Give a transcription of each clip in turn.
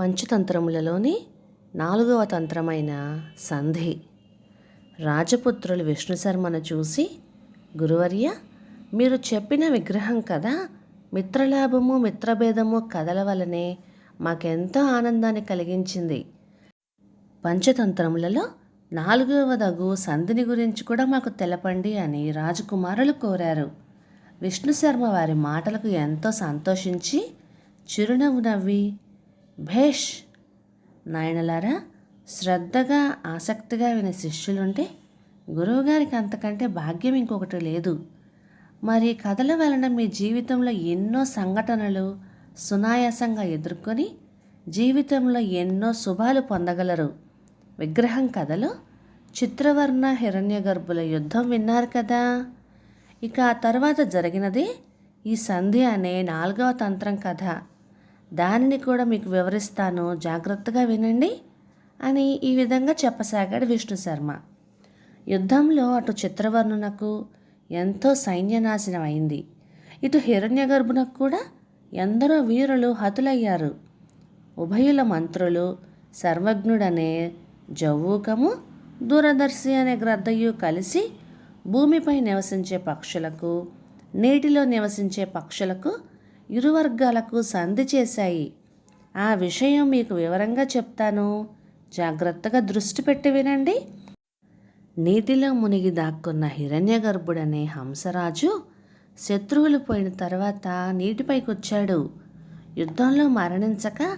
పంచతంత్రములలోని నాలుగవ తంత్రమైన సంధి. రాజపుత్రులు విష్ణు శర్మను చూసి గురువర్య మీరు చెప్పిన విగ్రహం కదా? మిత్రలాభము మిత్రభేదము కథల వలనే మాకెంతో ఆనందాన్ని కలిగించింది. పంచతంత్రములలో నాలుగవదగు సంధిని గురించి కూడా మాకు తెలపండి అని రాజకుమారులు కోరారు. విష్ణు శర్మ వారి మాటలకు ఎంతో సంతోషించి చిరునవ్వు నవ్వి భేష్ నాయనలారా శ్రద్ధగా ఆసక్తిగా వినే శిష్యులుంటే గురువుగారికి అంతకంటే భాగ్యం ఇంకొకటి లేదు. మరి కథల వలన మీ జీవితంలో ఎన్నో సంఘటనలు సునాయాసంగా ఎదుర్కొని జీవితంలో ఎన్నో శుభాలు పొందగలరు. విగ్రహం కథలో చిత్రవర్ణ హిరణ్యగర్భుల యుద్ధం విన్నారు కదా. ఇక ఆ తర్వాత జరిగినది ఈ సంధి అనే నాలుగవ తంత్రం కథ. దానిని కూడా మీకు వివరిస్తాను. జాగ్రత్తగా వినండి అని ఈ విధంగా చెప్పసాగాడు విష్ణు శర్మ. యుద్ధంలో అటు చిత్రవర్ణునకు ఎంతో సైన్యనాశనం అయింది. ఇటు హిరణ్యగర్భునకు కూడా ఎందరో వీరులు హతులయ్యారు. ఉభయుల మంత్రులు సర్వజ్ఞుడనే జవ్వూకము దూరదర్శి అనే గ్రద్దయు కలిసి భూమిపై నివసించే పక్షులకు నీటిలో నివసించే పక్షులకు ఇరు వర్గాలకు సంధి చేశాయి. ఆ విషయం మీకు వివరంగా చెప్తాను. జాగ్రత్తగా దృష్టి పెట్టి వినండి. నీటిలో మునిగి దాక్కున్న హిరణ్య గర్భుడనే హంసరాజు శత్రువులు పోయిన తర్వాత నీటిపైకి వచ్చాడు యుద్ధంలో మరణించక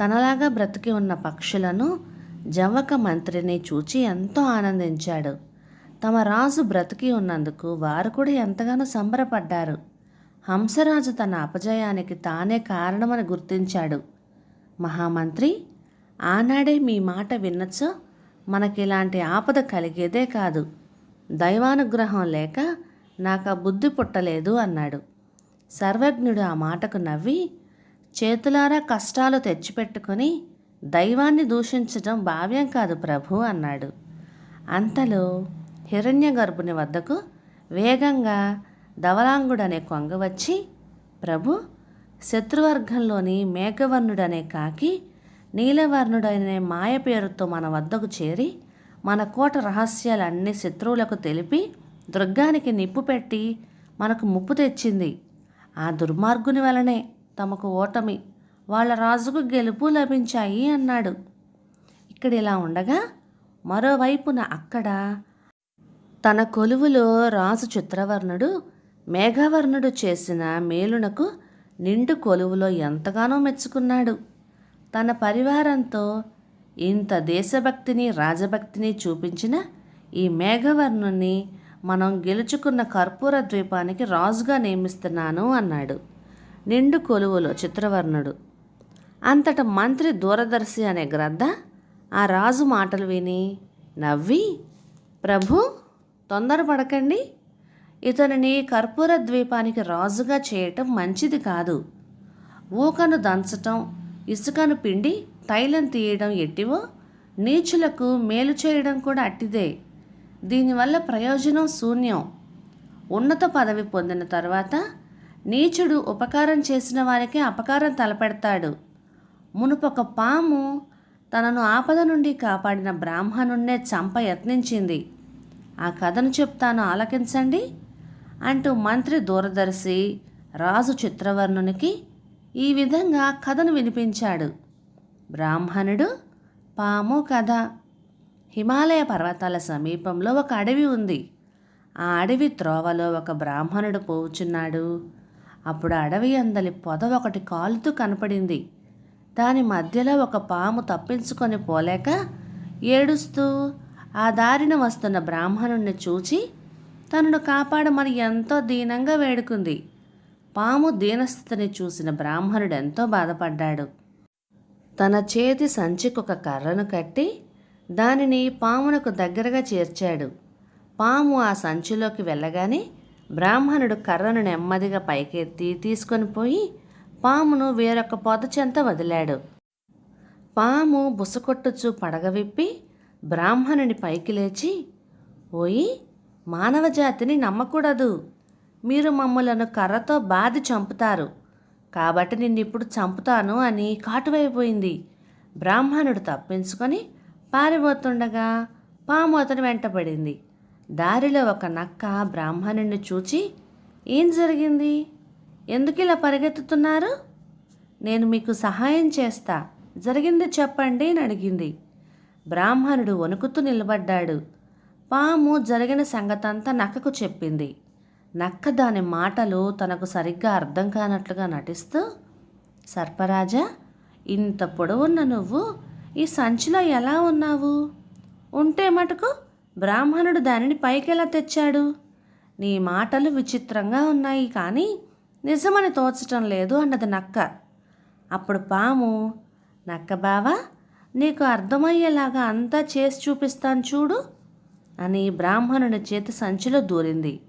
తనలాగా బ్రతికి ఉన్న పక్షులను జవక మంత్రిని చూచి ఎంతో ఆనందించాడు. తమ రాజు బ్రతికి ఉన్నందుకు వారు కూడా ఎంతగానో సంబరపడ్డారు. హంసరాజు తన అపజయానికి తానే కారణమని గుర్తించాడు. మహామంత్రి ఆనాడే మీ మాట విన్నచో మనకి ఇలాంటి ఆపద కలిగేదే కాదు. దైవానుగ్రహం లేక నాకు ఆ బుద్ధి పుట్టలేదు అన్నాడు. సర్వజ్ఞుడు ఆ మాటకు నవ్వి చేతులారా కష్టాలు తెచ్చిపెట్టుకొని దైవాన్ని దూషించడం భావ్యం కాదు ప్రభు అన్నాడు. అంతలో హిరణ్య గర్భుని వద్దకు వేగంగా ధవలాంగుడనే కొంగ వచ్చి ప్రభు శత్రువర్గంలోని మేఘవర్ణుడనే కాకి నీలవర్ణుడనే మాయ పేరుతో మన వద్దకు చేరి మన కోట రహస్యాలన్నీ శత్రువులకు తెలిపి దుర్గానికి నిప్పు పెట్టి మనకు ముప్పు తెచ్చింది. ఆ దుర్మార్గుని వలనే తమకు ఓటమి. వాళ్ళ రాజుకు గెలుపు లభించాయి అన్నాడు. ఇక్కడ ఇలా ఉండగా మరోవైపున అక్కడ తన కొలువులో రాజు చిత్రవర్ణుడు మేఘవర్ణుడు చేసిన మేలునకు నిండు కొలువులో ఎంతగానో మెచ్చుకున్నాడు. తన పరివారంతో ఇంత దేశభక్తిని రాజభక్తిని చూపించిన ఈ మేఘవర్ణుని మనం గెలుచుకున్న కర్పూర ద్వీపానికి రాజుగా నియమిస్తున్నాను అన్నాడు నిండు కొలువులో చిత్రవర్ణుడు. అంతట మంత్రి దూరదర్శి అనే గ్రద్ద ఆ రాజు మాటలు విని నవ్వి ప్రభు తొందరపడకండి. ఇతనిని కర్పూర ద్వీపానికి రాజుగా చేయటం మంచిది కాదు. ఊకను దంచటం ఇసుకను పిండి తైలం తీయడం ఎట్టివో నీచులకు మేలు చేయడం కూడా అట్టిదే. దీనివల్ల ప్రయోజనం శూన్యం. ఉన్నత పదవి పొందిన తర్వాత నీచుడు ఉపకారం చేసిన వారికి అపకారం తలపెడతాడు. మునుపొక పాము తనను ఆపద నుండి కాపాడిన బ్రాహ్మణుణ్ణే చంప యత్నించింది ఆ కథను చెప్తాను ఆలకించండి. అంటూ మంత్రి దూరదర్శి రాజు చిత్రవర్ణునికి ఈ విధంగా కథను వినిపించాడు. బ్రాహ్మణుడు పాము కథ. హిమాలయ పర్వతాల సమీపంలో ఒక అడవి ఉంది. ఆ అడవి త్రోవలో ఒక బ్రాహ్మణుడు పోవుచున్నాడు. అప్పుడు అడవి అందలి పొద ఒకటి కాలుతూ కనపడింది. దాని మధ్యలో ఒక పాము తప్పించుకొని పోలేక ఏడుస్తూ ఆ దారిన వస్తున్న బ్రాహ్మణుణ్ణి చూచి తనను కాపాడమని ఎంతో దీనంగా వేడుకుంది. పాము దీనస్థితిని చూసిన బ్రాహ్మణుడు ఎంతో బాధపడ్డాడు. తన చేతి సంచికి ఒక కర్రను కట్టి దానిని పామునకు దగ్గరగా చేర్చాడు. పాము ఆ సంచిలోకి వెళ్ళగానే బ్రాహ్మణుడు కర్రను నెమ్మదిగా పైకెత్తి తీసుకొని పోయి పామును వేరొక పొద చెంత వదిలాడు. పాము బుసకొట్టుచు పడగ విప్పి బ్రాహ్మణుని పైకి లేచి ఓయి మానవ జాతిని నమ్మకూడదు. మీరు మమ్మలను కర్రతో బాధి చంపుతారు. కాబట్టి నిన్ను ఇప్పుడు చంపుతాను అని కాటువైపోయింది. బ్రాహ్మణుడు తప్పించుకొని పారిపోతుండగా పాము అతని వెంటపడింది. దారిలో ఒక నక్క బ్రాహ్మణుడిని చూచి ఏం జరిగింది? ఎందుకు ఇలా పరిగెత్తుతున్నారు? నేను మీకు సహాయం చేస్తా. జరిగింది చెప్పండి అని అడిగింది. బ్రాహ్మణుడు వణుకుతూ నిలబడ్డాడు. పాము జరిగిన సంగతంతా నక్కకు చెప్పింది. నక్క దాని మాటలు తనకు సరిగ్గా అర్థం కానట్లుగా నటిస్తూ సర్పరాజా ఇంత పొడవున్న నువ్వు ఈ సంచిలో ఎలా ఉన్నావు? ఉంటే మటుకు బ్రాహ్మణుడు దానిని పైకెలా తెచ్చాడు? నీ మాటలు విచిత్రంగా ఉన్నాయి కానీ నిజమని తోచటం లేదు అన్నది నక్క. అప్పుడు పాము నక్క బావా నీకు అర్థమయ్యేలాగా అంతా చేసి చూపిస్తాను చూడు. అని బ్రాహ్మణుని చేతి సంచిలో దూరింది.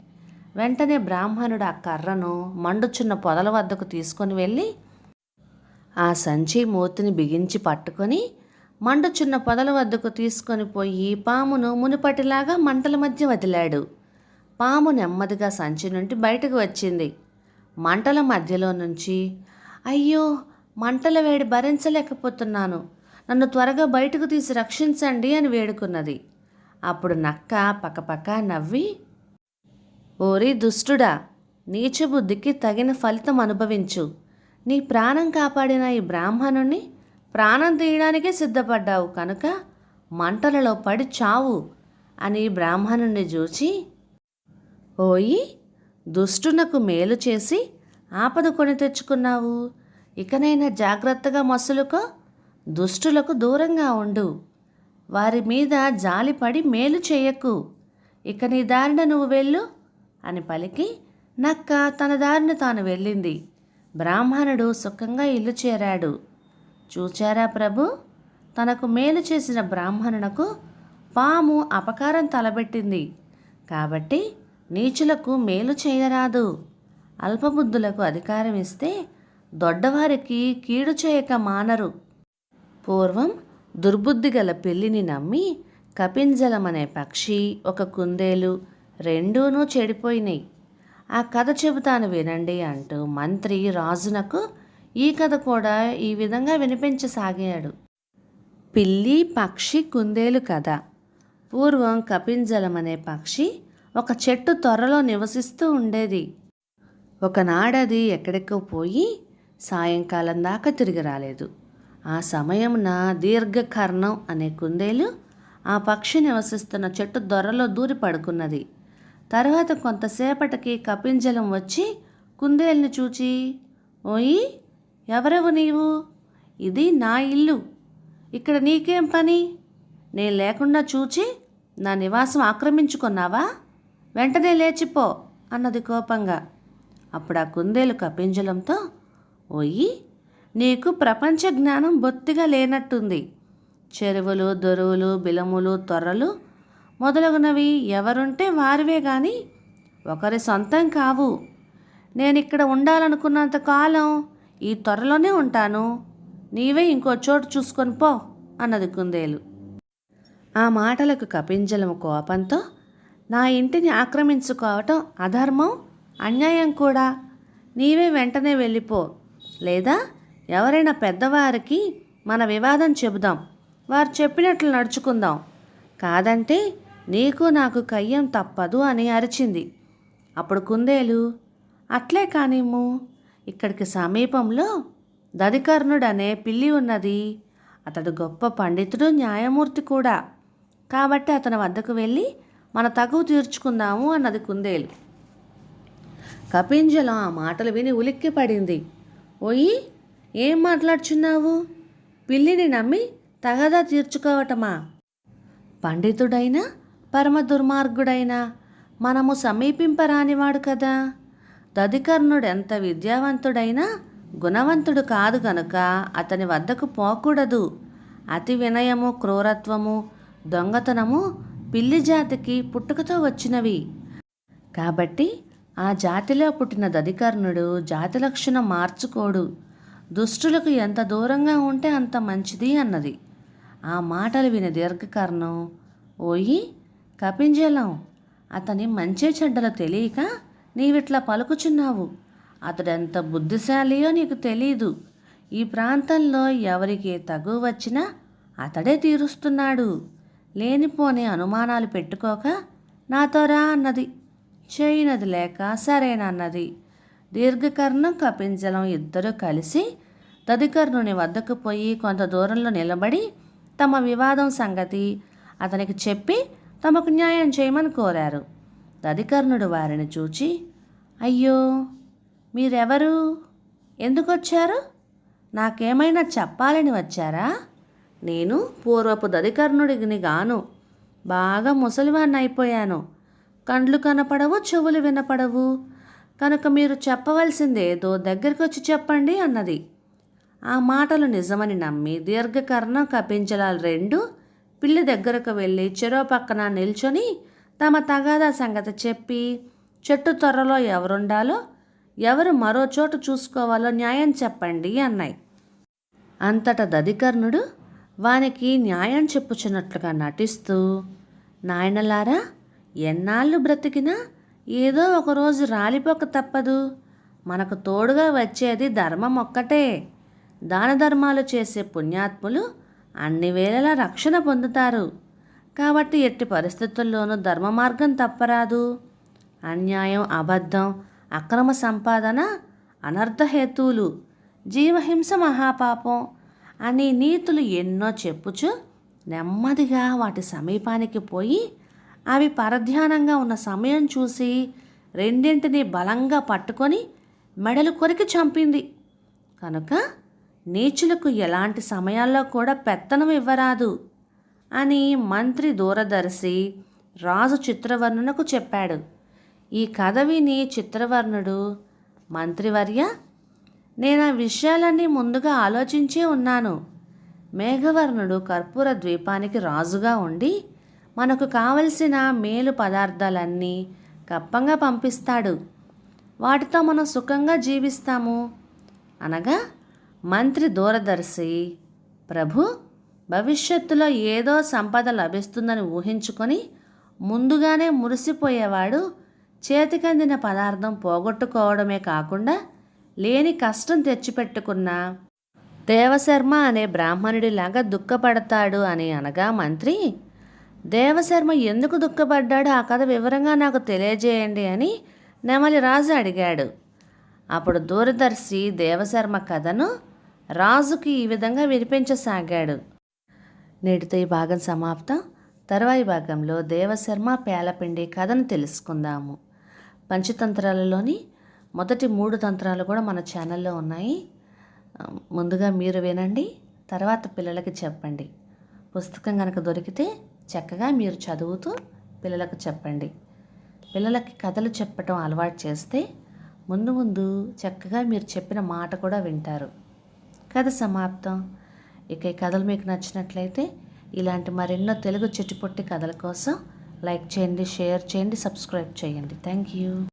వెంటనే బ్రాహ్మణుడు ఆ కర్రను మండుచున్న పొదల వద్దకు తీసుకొని వెళ్ళి ఆ సంచి మూతిని బిగించి పట్టుకొని మండుచున్న పొదల వద్దకు తీసుకొని పోయి పామును మునుపటిలాగా మంటల మధ్య వదిలాడు. పాము నెమ్మదిగా సంచి నుండి బయటకు వచ్చింది. మంటల మధ్యలో నుంచి అయ్యో మంటల వేడి భరించలేకపోతున్నాను. నన్ను త్వరగా బయటకు తీసి రక్షించండి అని వేడుకున్నది. అప్పుడు నక్క పక్కపక్క నవ్వి ఓరి దుష్టుడా నీచబుద్ధికి తగిన ఫలితం అనుభవించు. నీ ప్రాణం కాపాడిన ఈ బ్రాహ్మణుణ్ణి ప్రాణం తీయడానికే సిద్ధపడ్డావు కనుక మంటలలో పడి చావు అని బ్రాహ్మణుణ్ణి చూచి ఓయి దుష్టునకు మేలు చేసి ఆపద కొని తెచ్చుకున్నావు. ఇకనైనా జాగ్రత్తగా మసులుకో. దుష్టులకు దూరంగా ఉండు. వారి మీద జాలిపడి మేలు చేయకు. ఇక నీ దారిన నువ్వు వెళ్ళు అని పలికి నక్క తన దారిన తాను వెళ్ళింది. బ్రాహ్మణుడు సుఖంగా ఇల్లు చేరాడు. చూచారా ప్రభు? తనకు మేలు చేసిన బ్రాహ్మణునకు పాము అపకారం తలబెట్టింది. కాబట్టి నీచులకు మేలు చేయరాదు. అల్పబుద్ధులకు అధికారం ఇస్తే దొడ్డవారికి కీడు చేయక మానరు. పూర్వం దుర్బుద్ధి గల పిల్లిని నమ్మి కపింజలం అనే పక్షి ఒక కుందేలు రెండూనూ చెడిపోయినాయి ఆ కథ చెబుతాను వినండి అంటూ మంత్రి రాజునకు ఈ కథ కూడా ఈ విధంగా వినిపించసాగాడు. పిల్లి పక్షి కుందేలు కథ. పూర్వం కపింజలం అనే పక్షి ఒక చెట్టు త్వరలో నివసిస్తూ ఉండేది. ఒకనాడది ఎక్కడికో పోయి సాయంకాలం దాకా తిరిగి రాలేదు. ఆ సమయమున దీర్ఘకర్ణం అనే కుందేలు ఆ పక్షి నివసిస్తున్న చెట్టు దొరలో దూరి పడుకున్నది. తర్వాత కొంతసేపటికి కపింజలం వచ్చి కుందేలుని చూచి ఓయి ఎవరెవు నీవు? ఇది నా ఇల్లు. ఇక్కడ నీకేం పని? నేను లేకుండా చూచి నా నివాసం ఆక్రమించుకున్నావా? వెంటనే లేచిపో అన్నది కోపంగా. అప్పుడు ఆ కుందేలు కపింజలంతో ఓయి నీకు ప్రపంచ జ్ఞానం బొత్తిగా లేనట్టుంది. చెరువులు దొరువులు బిలములు తొర్రలు మొదలగునవి ఎవరుంటే వారివే కానీ ఒకరి సొంతం కావు. నేను ఇక్కడ ఉండాలనుకున్నంత కాలం ఈ త్వరలోనే ఉంటాను. నీవే ఇంకో చోటు చూసుకొని పో అన్నది కుందేలు. ఆ మాటలకు కపింజలం కోపంతో నా ఇంటిని ఆక్రమించుకోవటం అధర్మం అన్యాయం కూడా. నీవే వెంటనే వెళ్ళిపో లేదా ఎవరైనా పెద్దవారికి మన వివాదం చెబుదాం. వారు చెప్పినట్లు నడుచుకుందాం. కాదంటే నీకు నాకు కయ్యం తప్పదు అని అరిచింది. అప్పుడు కుందేలు అట్లే కానిమ్ము ఇక్కడికి సమీపంలో దదికర్ణుడు అనే పిల్లి ఉన్నది. అతడు గొప్ప పండితుడు న్యాయమూర్తి కూడా. కాబట్టి అతని వద్దకు వెళ్ళి మన తగువ తీర్చుకుందాము అన్నది కుందేలు. కపింజలం ఆ మాటలు విని ఉలిక్కి పడింది ఓయి ఏం మాట్లాడుచున్నావు? పిల్లిని నమ్మి తగదా తీర్చుకోవటమా? పండితుడైనా పరమ దుర్మార్గుడైనా మనము సమీపింపరానివాడు కదా. దధికర్ణుడు ఎంత విద్యావంతుడైనా గుణవంతుడు కాదు గనుక అతని వద్దకు పోకూడదు. అతి వినయము క్రూరత్వము దొంగతనము పిల్లి జాతికి పుట్టుకతో వచ్చినవి. కాబట్టి ఆ జాతిలో పుట్టిన దధికర్ణుడు జాతి లక్షణం మార్చుకోడు. దుష్టులకు ఎంత దూరంగా ఉంటే అంత మంచిది అన్నది. ఆ మాటలు విని దీర్ఘకర్ణం ఓయి కపింజలం అతని మంచి చెడ్డలు తెలియక నీవిట్లా పలుకుచున్నావు. అతడెంత బుద్ధిశాలియో నీకు తెలీదు. ఈ ప్రాంతంలో ఎవరికి తగు వచ్చినా అతడే తీరుస్తున్నాడు. లేనిపోని అనుమానాలు పెట్టుకోక నాతో రా అన్నది. చేయనది లేక సరేనన్నది. దీర్ఘకర్ణం కపించలం ఇద్దరూ కలిసి తదికర్ణుని వద్దకు పోయి కొంత దూరంలో నిలబడి తమ వివాదం సంగతి అతనికి చెప్పి తమకు న్యాయం చేయమని కోరారు. తదికర్ణుడు వారిని చూచి అయ్యో మీరెవరు? ఎందుకు వచ్చారు నాకేమైనా చెప్పాలని వచ్చారా? నేను పూర్వపు దదికర్ణుడిని గాను. బాగా ముసలివాణ్ణి అయిపోయాను. కండ్లు కనపడవు చెవులు వినపడవు. కనుక మీరు చెప్పవలసిందేదో దగ్గరికి వచ్చి చెప్పండి అన్నది. ఆ మాటలు నిజమని నమ్మి దీర్ఘకర్ణం కపించలాలు రెండు పిల్లి దగ్గరకు వెళ్ళి చెరో పక్కన నిల్చొని తమ తగాదా సంగతి చెప్పి చెట్టు త్వరలో ఎవరుండాలో ఎవరు మరో చోటు చూసుకోవాలో న్యాయం చెప్పండి అన్నాయి. అంతట దధికర్ణుడు వానికి న్యాయం చెప్పుచున్నట్లుగా నటిస్తూ నాయనలారా ఎన్నాళ్ళు బ్రతికినా ఏదో ఒకరోజు రాలిపోక తప్పదు. మనకు తోడుగా వచ్చేది ధర్మం ఒక్కటే. దాన ధర్మాలు చేసే పుణ్యాత్ములు అన్ని వేళలా రక్షణ పొందుతారు. కాబట్టి ఎట్టి పరిస్థితుల్లోనూ ధర్మ మార్గం తప్పరాదు. అన్యాయం అబద్ధం అక్రమ సంపాదన అనర్థహేతువులు జీవహింస మహాపాపం అని నీతులు ఎన్నో చెప్పుచు నెమ్మదిగా వాటి సమీపానికి పోయి అవి పరధ్యానంగా ఉన్న సమయం చూసి రెండింటిని బలంగా పట్టుకొని మెడలు కొరికి చంపింది. కనుక నీచులకు ఎలాంటి సమయాల్లో కూడా పెత్తనం ఇవ్వరాదు అని మంత్రి దూరదర్శి రాజు చిత్రవర్ణునకు చెప్పాడు. ఈ కథ విని చిత్రవర్ణుడు మంత్రివర్య నేను ఆ విషయాలన్నీ ముందుగా ఆలోచించే ఉన్నాను. మేఘవర్ణుడు కర్పూర ద్వీపానికి రాజుగా ఉండి మనకు కావలసిన మేలు పదార్థాలన్నీ కప్పంగా పంపిస్తాడు. వాటితో మనం సుఖంగా జీవిస్తాము. అనగా మంత్రి దూరదర్శి ప్రభు భవిష్యత్తులో ఏదో సంపద లభిస్తుందని ఊహించుకొని ముందుగానే మురిసిపోయేవాడు చేతికందిన పదార్థం పోగొట్టుకోవడమే కాకుండా లేని కష్టం తెచ్చిపెట్టుకున్న. దేవశర్మ అనే బ్రాహ్మణుడిలాగా దుఃఖపడతాడు అని అనగా మంత్రి దేవశర్మ ఎందుకు దుఃఖపడ్డాడో ఆ కథ వివరంగా నాకు తెలియజేయండి అని నెమలి రాజు అడిగాడు. అప్పుడు దూరదర్శి దేవశర్మ కథను రాజుకి ఈ విధంగా వినిపించసాగాడు. నేటితో ఈ భాగం సమాప్తం. తర్వాయి భాగంలో దేవశర్మ పేలపిండి కథను తెలుసుకుందాము. పంచతంత్రాలలోని మొదటి మూడు తంత్రాలు కూడా మన ఛానల్లో ఉన్నాయి. ముందుగా మీరు వినండి తర్వాత పిల్లలకి చెప్పండి. పుస్తకం కనుక దొరికితే చక్కగా మీరు చదువుతూ పిల్లలకు చెప్పండి. పిల్లలకి కథలు చెప్పటం అలవాటు చేస్తే ముందు ముందు చక్కగా మీరు చెప్పిన మాట కూడా వింటారు. కథ సమాప్తం. ఇక ఈ కథలు మీకు నచ్చినట్లయితే ఇలాంటి మరెన్నో తెలుగు చిట్టుపొట్టి కథల కోసం లైక్ చేయండి షేర్ చేయండి సబ్స్క్రైబ్ చేయండి. Thank you.